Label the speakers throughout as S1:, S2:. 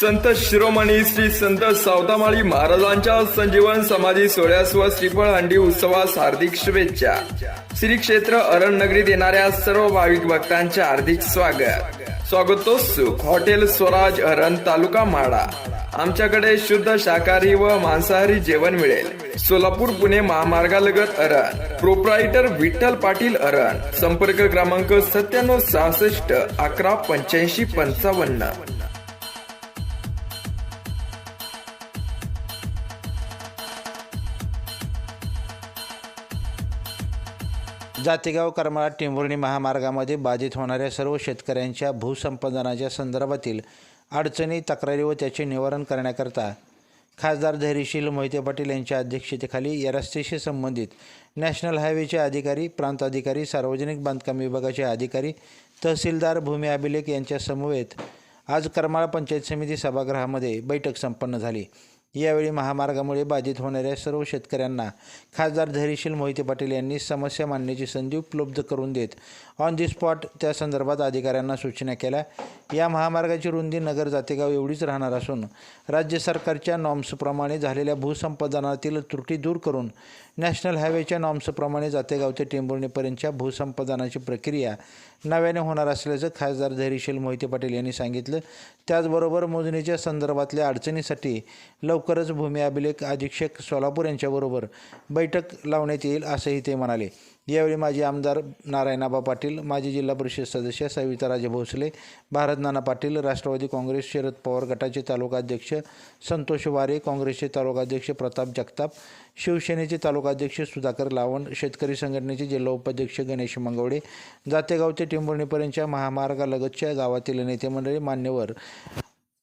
S1: संत शिरोमणी श्री संत सावतामाळी महाराजांच्या संजीवन समाधी सोहळ्यास व श्रीफळ हंडी उत्सवास हार्दिक शुभेच्छा. श्री क्षेत्र अरण नगरीत येणाऱ्या सर्व भाविक भक्तांचे हार्दिक स्वागत. स्वागतोत्सुक हॉटेल स्वराज अरण तालुका म्हाडा. आमच्याकडे शुद्ध शाकाहारी व मांसाहारी जेवण मिळेल. सोलापूर पुणे महामार्गालगत अरण प्रोप्रायटर विठ्ठल पाटील अरण संपर्क क्रमांक सत्त्याण्णव सहासष्ट अकरा पंच्याऐंशी पंचावन्न.
S2: जातेगाव करमाळा टेंभुर्णी महामार्गामध्ये बाधित होणाऱ्या सर्व शेतकऱ्यांच्या भूसंपादनाच्या संदर्भातील अडचणी तक्रारी व त्याचे निवारण करण्याकरता खासदार धैर्यशील मोहिते पाटील यांच्या अध्यक्षतेखाली या रस्त्याशी संबंधित नॅशनल हायवेचे अधिकारी प्रांत अधिकारी सार्वजनिक बांधकाम विभागाचे अधिकारी तहसीलदार भूमी अभिलेख यांच्या समवेत आज करमाळा पंचायत समिती सभागृहामध्ये बैठक संपन्न झाली. यावेळी महामार्गामुळे बाधित होणाऱ्या सर्व शेतकऱ्यांना खासदार धैर्यशील मोहिते पाटील यांनी समस्या मांडण्याची संधी उपलब्ध करून देत ऑन दी स्पॉट त्या संदर्भात अधिकाऱ्यांना सूचना केल्या. या महामार्गाची रुंदी नगर जातेगाव एवढीच राहणार असून राज्य सरकारच्या नॉम्सप्रमाणे झालेल्या भूसंपादनातील त्रुटी दूर करून नॅशनल हायवेच्या नॉम्सप्रमाणे जातेगाव ते टेंभुर्णीपर्यंतच्या भूसंपादनाची प्रक्रिया नव्याने होणार असल्याचं खासदार धैर्यशील मोहिते पाटील यांनी सांगितलं. त्याचबरोबर मोजणीच्या संदर्भातल्या अडचणीसाठी लव लवकरच भूमी अभिलेख अधीक्षक सोलापूर यांच्याबरोबर बैठक लावण्यात येईल असंही ते म्हणाले. यावेळी माजी आमदार नारायणाबा पाटील माजी जिल्हा परिषद सदस्य सविता राजे भोसले भारत नाना पाटील राष्ट्रवादी काँग्रेस शरद पवार गटाचे तालुकाध्यक्ष संतोष वारे काँग्रेसचे तालुकाध्यक्ष प्रताप जगताप शिवसेनेचे तालुकाध्यक्ष सुधाकर लावण शेतकरी संघटनेचे जिल्हा उपाध्यक्ष गणेश मंगवडे जातेगाव ते महामार्गालगतच्या गावातील नेते मंडळी मान्यवर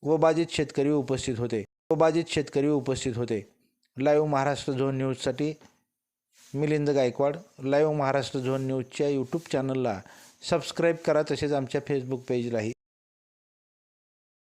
S2: व बाधित शेतकरी उपस्थित होते. बाधित शेतकरी उपस्थित होते. लाईव्ह महाराष्ट्र झोन न्यूजसाठी मिलिंद गायकवाड. लाईव्ह महाराष्ट्र झोन न्यूजच्या यूट्यूब चॅनलला सबस्क्राईब करा तसेच आमच्या फेसबुक पेजलाही